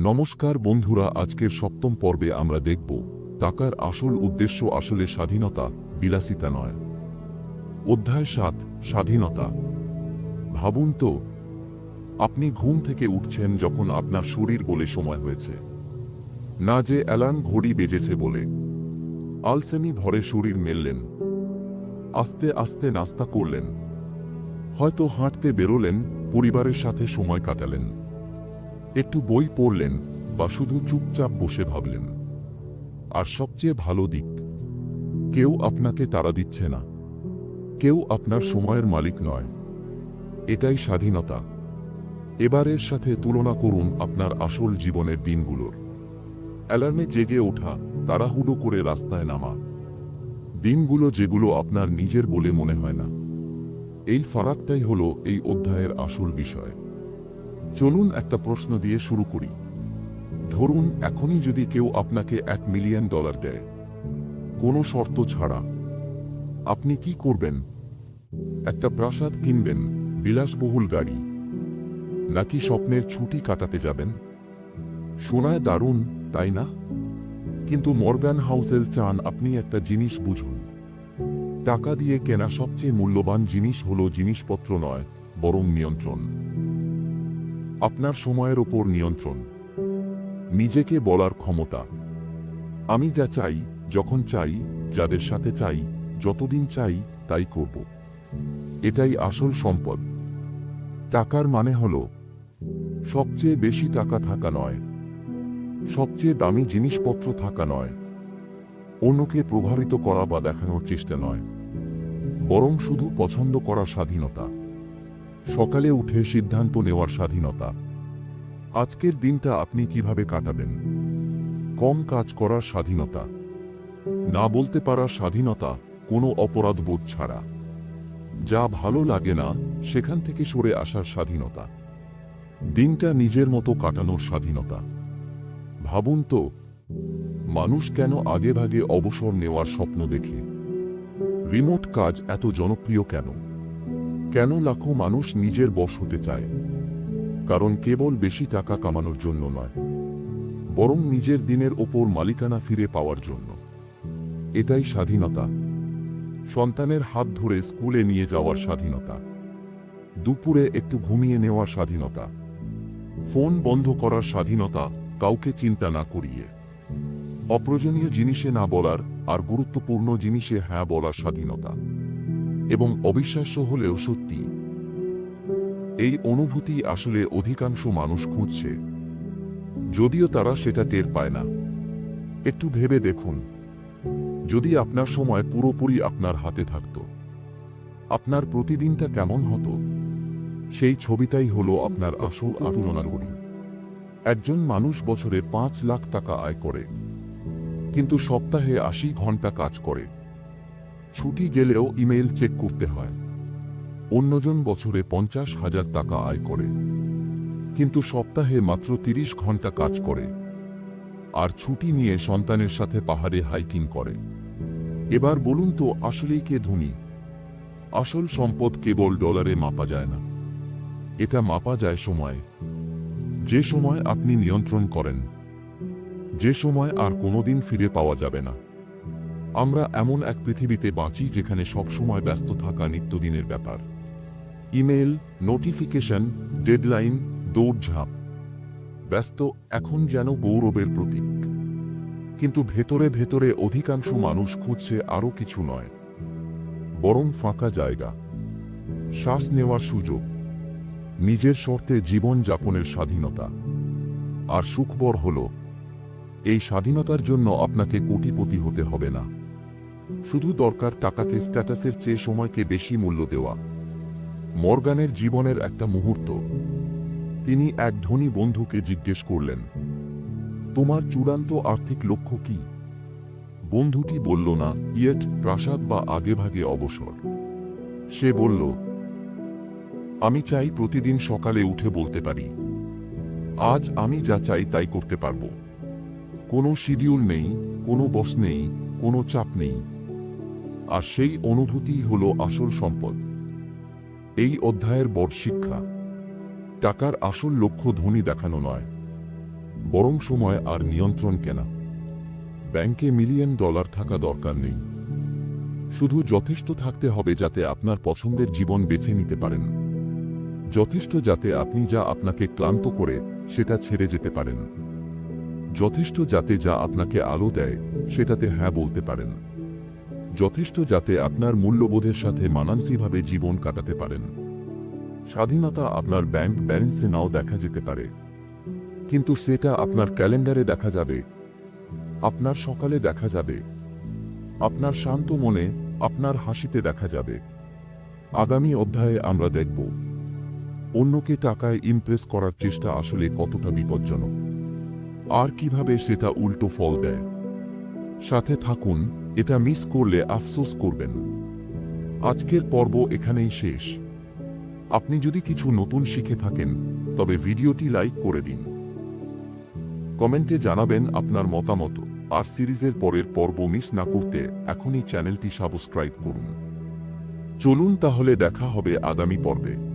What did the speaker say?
নমস্কার বন্ধুরা, আজকের সপ্তম পর্বে আমরা দেখব টাকার আসল উদ্দেশ্য আসলে স্বাধীনতা, বিলাসিতা নয়। অধ্যায় সাত, স্বাধীনতা। ভাবুন তো, আপনি ঘুম থেকে উঠছেন যখন আপনার শরীর বলে সময় হয়েছে। না যে অ্যালার্ম ঘড়ি বেজেছে বলে। আলসেমি ভরে শরীর মেললেন। আস্তে আস্তে নাস্তা করলেন। হয়তো হাঁটতে বেরোলেন, পরিবারের সাথে সময় কাটালেন। একটু বই পড়লেন বা শুধু চুপচাপ বসে ভাবলেন। আর সবচেয়ে ভালো দিক, কেউ আপনাকে তাড়া দিচ্ছে না। কেউ আপনার সময়ের মালিক নয়। এটাই স্বাধীনতা। এবারের সাথে তুলনা করুন আপনার আসল জীবনের দিনগুলোর। অ্যালার্মে জেগে ওঠা, তাড়াহুড়ো করে রাস্তায় নামা। দিনগুলো যেগুলো আপনার নিজের বলে মনে হয় না। এই ফারাকটাই হলো এই অধ্যায়ের আসল বিষয়। চলুন একটা প্রশ্ন দিয়ে শুরু করি। ধরুন এখনই যদি কেউ আপনাকে এক মিলিয়ন ডলার দেয়, কোনো শর্ত ছাড়া আপনি কি করবেন? একটা প্রাসাদ কিনবেন, বিলাসবহুল গাড়ি, নাকি স্বপ্নের ছুটি কাটাতে যাবেন? শোনায় দারুণ, তাই না? কিন্তু মর্গান হাউসেল চান আপনি একটা জিনিস বুঝুন। টাকা দিয়ে কেনা সবচেয়ে মূল্যবান জিনিস হলো জিনিসপত্র নয়, বরং নিয়ন্ত্রণ। আপনার সময়ের ওপর নিয়ন্ত্রণ। নিজেকে বলার ক্ষমতা। আমি যা চাই, যখন চাই, যাদের সাথে চাই, যতদিন চাই, তাই করব। এটাই আসল সম্পদ। টাকার মানে হল, সবচেয়ে বেশি টাকা থাকা নয়। সবচেয়ে দামি জিনিসপত্র থাকা নয়। অন্যকে প্রভাবিত করা বা দেখানোর চেষ্টা নয়। বরং শুধু পছন্দ করার স্বাধীনতা। সকালে উঠে সিদ্ধান্ত নেওয়ার স্বাধীনতা। আজকের দিনটা আপনি কীভাবে কাটাবেন? কম কাজ করার স্বাধীনতা। না বলতে পারার স্বাধীনতা কোনো অপরাধ বোধ ছাড়া। যা ভালো লাগে না, সেখান থেকে সরে আসার স্বাধীনতা। দিনটা নিজের মতো কাটানোর স্বাধীনতা। ভাবুন তো, মানুষ কেন আগে ভাগে অবসর নেওয়ার স্বপ্ন দেখে? রিমোট কাজ এত জনপ্রিয় কেন? কেন লাখো মানুষ নিজের বশ হতে চায়? কারণ কেবল বেশি টাকা কামানোর জন্য নয়, বরং নিজের দিনের ওপর মালিকানা ফিরে পাওয়ার জন্য। এটাই স্বাধীনতা। সন্তানের হাত ধরে স্কুলে নিয়ে যাওয়ার স্বাধীনতা। দুপুরে একটু ঘুমিয়ে নেওয়ার স্বাধীনতা। ফোন বন্ধ করার স্বাধীনতা কাউকে চিন্তা না করিয়ে। অপ্রয়োজনীয় জিনিসে না বলার আর গুরুত্বপূর্ণ জিনিসে হ্যাঁ বলার স্বাধীনতা। এবং অবিশ্বাস্য হলেও সত্যি। এই অনুভূতি আসলে অধিকাংশ মানুষ খুঁজছে। যদিও তারা সেটা টের পায় না। একটু ভেবে দেখুন। যদি আপনার সময় পুরোপুরি আপনার হাতে থাকত, আপনার প্রতিদিনটা কেমন হতো? সেই ছবিটাই হলো আপনার আসল আতুলনার গড়ি একজন মানুষ বছরে পাঁচ লাখ টাকা আয় করে, কিন্তু সপ্তাহে আশি ঘণ্টা কাজ করে। ছুটি গেলেও ইমেল চেক করতে হয়। অন্যজন বছরে পঞ্চাশ হাজার টাকা আয় করে। কিন্তু সপ্তাহে মাত্র তিরিশ ঘণ্টা কাজ করে। আর ছুটি নিয়ে সন্তানের সাথে পাহাড়ে হাইকিং করে। এবার বলুন তো, আসলেই কে ধনী? আসল সম্পদ কেবল ডলারে মাপা যায় না। এটা মাপা যায় সময়ে। যে সময় আপনি নিয়ন্ত্রণ করেন, যে সময় আর কোনোদিন ফিরে পাওয়া যাবে না। আমরা এমন এক পৃথিবীতে বাঁচি যেখানে সবসময় ব্যস্ত থাকা নিত্যদিনের ব্যাপার। ইমেল নোটিফিকেশন, ডেডলাইন, দৌড়ঝাঁপ। ব্যস্ত এখন যেন গৌরবের প্রতীক। কিন্তু ভেতরে ভেতরে অধিকাংশ মানুষ খুঁজছে আরও কিছু নয়। বরং ফাঁকা জায়গা। শ্বাস নেওয়ার সুযোগ। নিজের শর্তে জীবন যাপনের স্বাধীনতা। আর সুখবর হল, এই স্বাধীনতার জন্য আপনাকে কোটিপতি হতে হবে না। শুধু দরকার টাকাকে স্ট্যাটাসের চেয়ে সময়কে বেশি মূল্য দেওয়া। মর্গানের জীবনের একটা মুহূর্ত। তিনি এক ধনী বন্ধুকে জিজ্ঞেস করলেন, তোমার চূড়ান্ত আর্থিক লক্ষ্য কি? বন্ধুটি বলল, না, ইয়েট প্রাসাদ বা আগেভাগে অবসর। সে বলল, আমি চাই প্রতিদিন সকালে উঠে বলতে পারি। আজ আমি যা চাই তাই করতে পারব। কোনো শিডিউল নেই, কোনো বস নেই, কোনো চাপ নেই। আর সেই অনুভূতি হল আসল সম্পদ। এই অধ্যায়ের বড় শিক্ষা, টাকার আসল লক্ষ্য ধনী দেখানো নয়, বরং সময় আর নিয়ন্ত্রণ কেনা। ব্যাংকে মিলিয়ন ডলার থাকা দরকার নেই। শুধু যথেষ্ট থাকতে হবে যাতে আপনার পছন্দের জীবন বেছে নিতে পারেন। যথেষ্ট যাতে আপনি যা আপনাকে ক্লান্ত করে, সেটা ছেড়ে যেতে পারেন। যথেষ্ট যাতে যা আপনাকে আলো দেয়, সেটাতে হ্যাঁ বলতে পারেন। যথেষ্ট যাতে আপনার মূল্যবোধের সাথে মানানসিভাবে জীবন কাটাতে পারেন। স্বাধীনতা আপনার ব্যাংক ব্যালেন্সে নাও দেখা যেতে পারে। কিন্তু সেটা আপনার ক্যালেন্ডারে দেখা যাবে। আপনার সকালে দেখা যাবে। আপনার শান্ত মনে আপনার হাসিতে দেখা যাবে। আগামী অধ্যায়ে আমরা দেখব। অন্যকে টাকায় ইমপ্রেস করার চেষ্টা আসলে কতটা বিপজ্জনক। আর কীভাবে সেটা উল্টো ফল দেয়। সাথে থাকুন। এটা মিস করলে আফসোস করবেন। আজকের পর্ব এখানেই শেষ। আপনি যদি কিছু নতুন শিখে থাকেন, তবে ভিডিওটি লাইক করে দিন। কমেন্টে জানাবেন আপনার মতামত। আর সিরিজের পরের পর্ব মিস না করতে এখনই চ্যানেলটি সাবস্ক্রাইব করুন। চলুন তাহলে দেখা হবে আগামী পর্বে।